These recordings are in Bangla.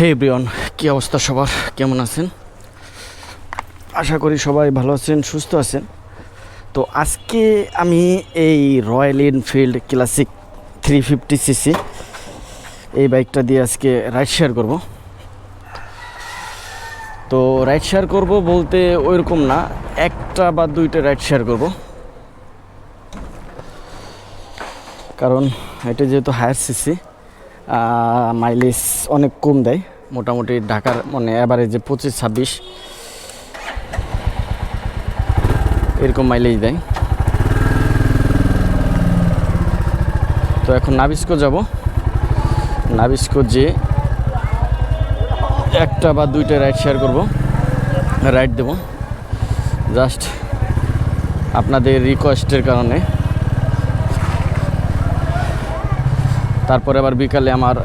হে ব্রিয়ন, কী অবস্থা সবার? কেমন আছেন? আশা করি সবাই ভালো আছেন, সুস্থ আছেন। তো আজকে আমি এই Royal Enfield Classic three fifty CC এই বাইকটা দিয়ে আজকে রাইড শেয়ার করব। তো রাইড শেয়ার করব বলতে ওইরকম না, একটা বা দুইটা রাইড শেয়ার করব। কারণ এটা যেহেতু হায়ার সিসি মাইলেজ অনেক কম দেয়। মোটামুটি ঢাকার মানে অ্যাভারেজে পঁচিশ, ছাব্বিশ। এরকম মাইলেজ দেয়। তো এখন নাবিস্কো যাব। নাবিস্কো যে একটা বা দুইটা রাইড শেয়ার করব। রাইড দেব। জাস্ট আপনাদের রিকোয়েস্টের কারণে। তারপরে আবার বিকালে আমার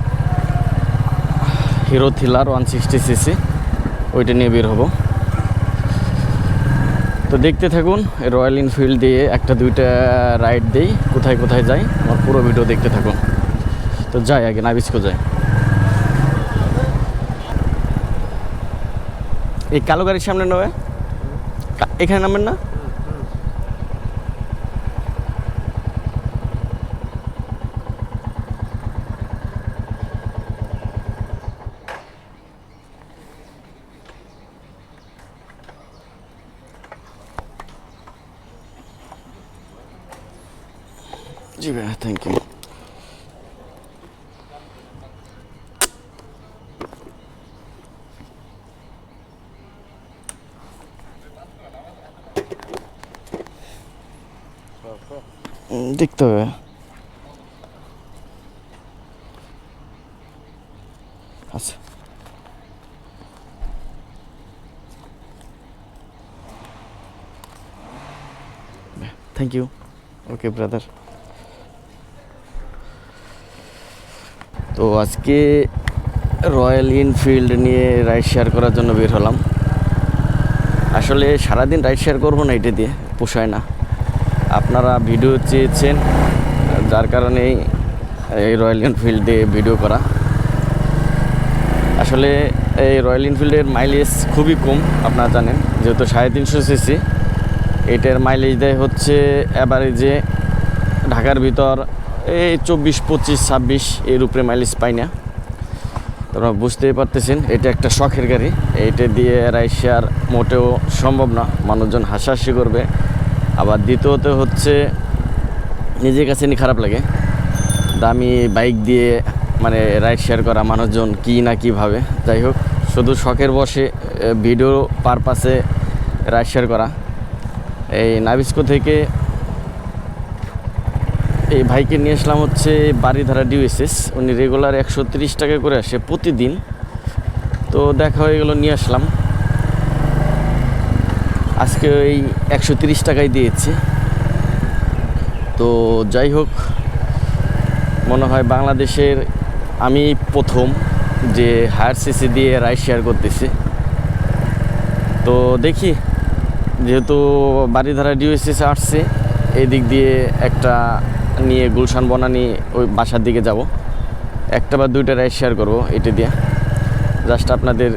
Hero Thriller one sixty CC, ওইটা নিয়ে বের হব। তো দেখতে থাকুন রয়্যাল এনফিল্ড দিয়ে একটা দুইটা রাইড দিই, কোথায় কোথায় যাই, আমার পুরো ভিডিও দেখতে থাকুন। তো যাই আগে, নাবিস্কো যাই। এই কালো গাড়ির সামনে নেবে এখানে নামবেন না? জি ভাইয়া থ্যাংক ইউ উম, দেখতে হবে আচ্ছা থ্যাংক ইউ ওকে ব্রাদার তো আজকে রয়্যাল এনফিল্ড নিয়ে রাইড শেয়ার করার জন্য বের হলাম। আসলে সারাদিন রাইড শেয়ার করব না এটা দিয়ে, পোষায় না। আপনারা ভিডিও চেয়েছেন, যার কারণেই এই রয়্যাল এনফিল্ড দিয়ে ভিডিও করা। আসলে এই রয়্যাল এনফিল্ডের মাইলেজ খুবই কম, আপনারা জানেন। যেহেতু সাড়ে তিনশো সিসি এটার মাইলেজ দেয় হচ্ছে অ্যাভারেজে ঢাকার ভিতর এই চব্বিশ, পঁচিশ, ছাব্বিশ, এর উপরে মাইলেজ পাই না। তোমরা বুঝতেই পারতেছেন, এটা একটা শখের গাড়ি। এইটা দিয়ে রাইড শেয়ার মোটেও সম্ভব না, মানুষজন হাসাহাসি করবে। আবার দ্বিতীয়ত হচ্ছে, নিজের কাছে নিয়ে খারাপ লাগে। দামি বাইক দিয়ে মানে রাইড শেয়ার করা মানুষজন কী না কী ভাবে। যাই হোক, শুধু শখের বসে ভিডিও পারপাসে রাইড শেয়ার করা। এই নাবিস্কো থেকে এই ভাইকে নিয়ে আসলাম হচ্ছে বাড়িধারা ডিউএসএস উনি রেগুলার একশো তিরিশ টাকা করে আসে প্রতিদিন। তো দেখা হয়ে গেল, নিয়ে আসলাম। আজকে ওই একশো তিরিশ টাকায় দিয়েছি। তো যাই হোক, মনে হয় বাংলাদেশের আমি প্রথম যে হায়ার সিসি দিয়ে রাইড শেয়ার করতেছি। তো দেখি, যেহেতু বাড়িধারা ডিউএসএস আসছে এই দিক দিয়ে একটা নিয়ে গুলশান বনানি ওই বাসার দিকে যাব। একটা বা দুইটা রাইড শেয়ার করব এটা দিয়ে। জাস্ট আপনাদের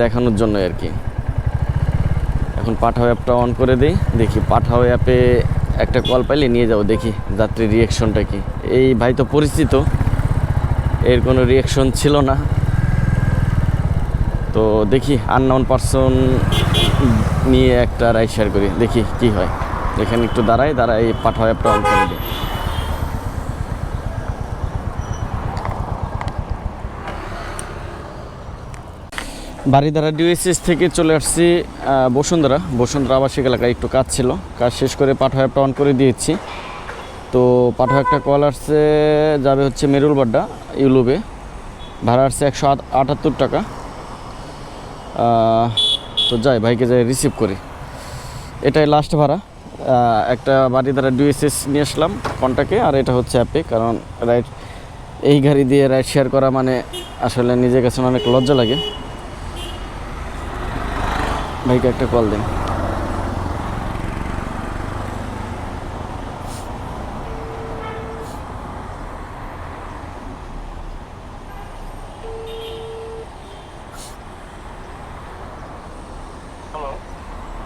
দেখানোর জন্য আর কি। এখন পাঠাও অ্যাপটা অন করে দিই। দেখি পাঠাও অ্যাপে একটা কল পাইলে নিয়ে যাব, দেখি যাত্রীর রিয়াকশনটা কি। এই ভাই তো পরিচিত, এর কোনো রিয়াকশন ছিল না। তো দেখি আননাউন পারসন নিয়ে একটা রাইড শেয়ার করি, দেখি কি হয়। এখানে একটু দাঁড়াই দাঁড়াই পাঠাও অ্যাপটা অন করে দিই। বাড়িধারা ডিউএসএস থেকে চলে আসছি বসুন্ধরা। বসুন্ধরা আবাসিক এলাকায় একটু কাজ ছিল। কাজ শেষ করে পাঠা অ্যাপটা অন করে দিয়েছি। তো পাঠা একটা কল আসছে, যাবে হচ্ছে মেরুলবাড্ডা, ইউলুবে। ভাড়া আসছে একশো আট- আটাত্তর টাকা। তো যাই, ভাইকে যাই রিসিভ করি। এটাই লাস্ট ভাড়া। একটা বাড়ি দ্বারা ডিউএসএস নিয়ে আসলাম কন্টাকে আর এটা হচ্ছে অ্যাপে কারণ রাইড এই গাড়ি দিয়ে রাইড শেয়ার করা মানে আসলে নিজের কাছে অনেক লজ্জা লাগে। ভাইকে একটা কল দেন।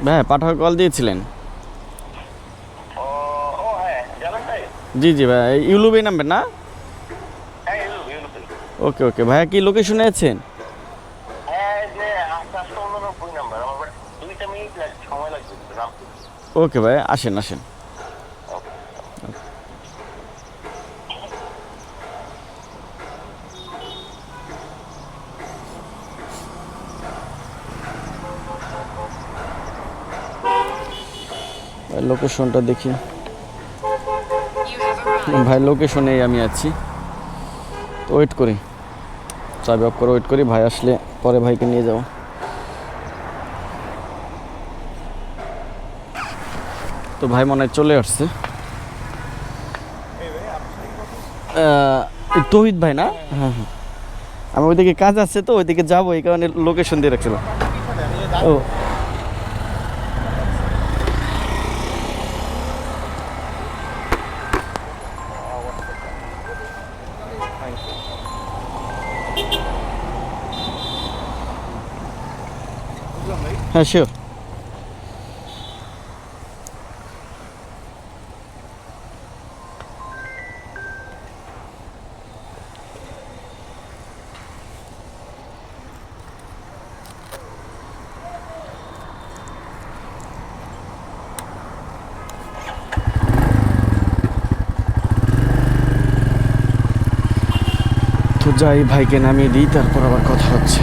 হ্যাঁ পাঠাও কল দিয়েছিলেন। জি জি ভাই ইউলুবি নামবেন না? ওকে ওকে ভাইয়া কি লোকেশনে আছেন? ওকে ভাই, আসেন আসেন। লোকেশনটা দেখি. ভাই লোকেশনেই আমি আছি। তো ওয়েট করি। চাবি অফ করে ওয়েট করি। ভাই আসলে পরে ভাইকে নিয়ে যাব। তো ভাই মনে চলে আসছে। তৌহিদ ভাই না? হ্যাঁ হ্যাঁ। আমি ওইদিকে কাজ আছে তো, ওইদিকে যাব, এই কারণে লোকেশন দিয়ে রাখছিলাম। ও। হ্যাঁ শিওর যাই ভাইকে নামিয়ে দিই তারপর আবার কথা হচ্ছে।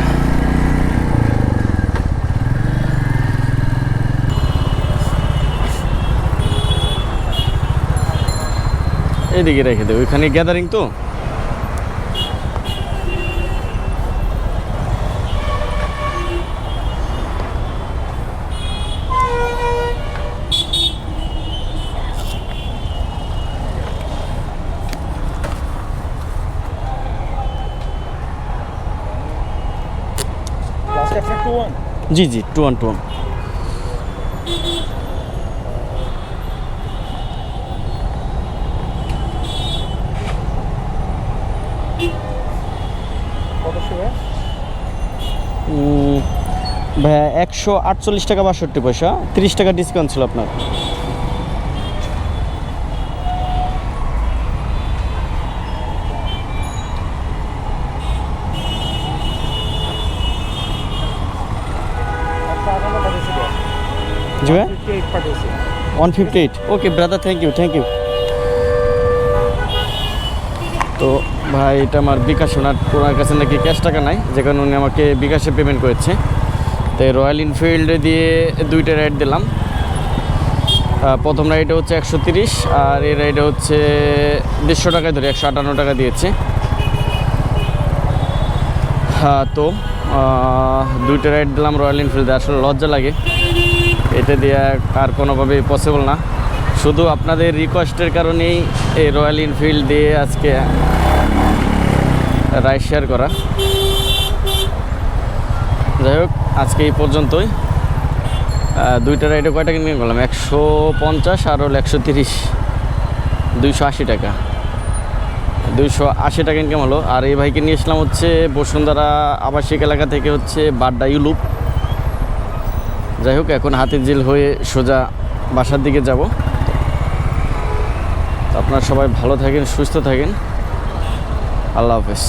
এদিকে রেখে দেবো ওইখানে গ্যাদারিং তো? জি জি টু ওয়ান টু ওয়ান ভাইয়া, একশো আটচল্লিশ টাকা বাষট্টি পয়সা, তিরিশ টাকা ডিসকাউন্ট ছিল আপনার একশো আটান্ন পাঠিয়েছি তো জি ভাই one fifty eight okay brother thank you thank you তো ভাই এটা আমার বিকাশ ওনার ওনার কাছে নাকি ক্যাশ টাকা নাই যে কারণে উনি আমাকে বিকাশে পেমেন্ট করেছে। তো রয়্যাল এনফিল্ডে দিয়ে দুইটা রাইড দিলাম। প্রথম রাইডে হচ্ছে একশো তিরিশ আর এই রাইডে হচ্ছে দেড়শো টাকায় ধরে একশো আটান্ন টাকা দিয়েছে। হ্যাঁ তো দুইটা রাইড দিলাম রয়্যাল এনফিল্ডে আসলে লজ্জা লাগে। এটা দেওয়া আর কোনোভাবেই পসিবল না। শুধু আপনাদের রিকোয়েস্টের কারণেই এই রয়্যাল এনফিল্ড দিয়ে আজকে রাইড শেয়ার করা। যাই হোক, আজকে এই পর্যন্তই। দুইটা রাইডে কয়টা কিনে করলাম একশো পঞ্চাশ আর হলো একশো তিরিশ। দুইশো আশি টাকা। দুইশো আশি টাকা ইনকাম হলো। আর এই ভাইকে নিয়ে এসলাম হচ্ছে বসুন্ধরা আবাসিক এলাকা থেকে হচ্ছে বাড্ডা ইউলুপ। যাই হোক, এখন হাতির জিল হয়ে সোজা বাসার দিকে যাব। আপনারা সবাই ভালো থাকেন, সুস্থ থাকেন। আল্লাহ হাফেজ।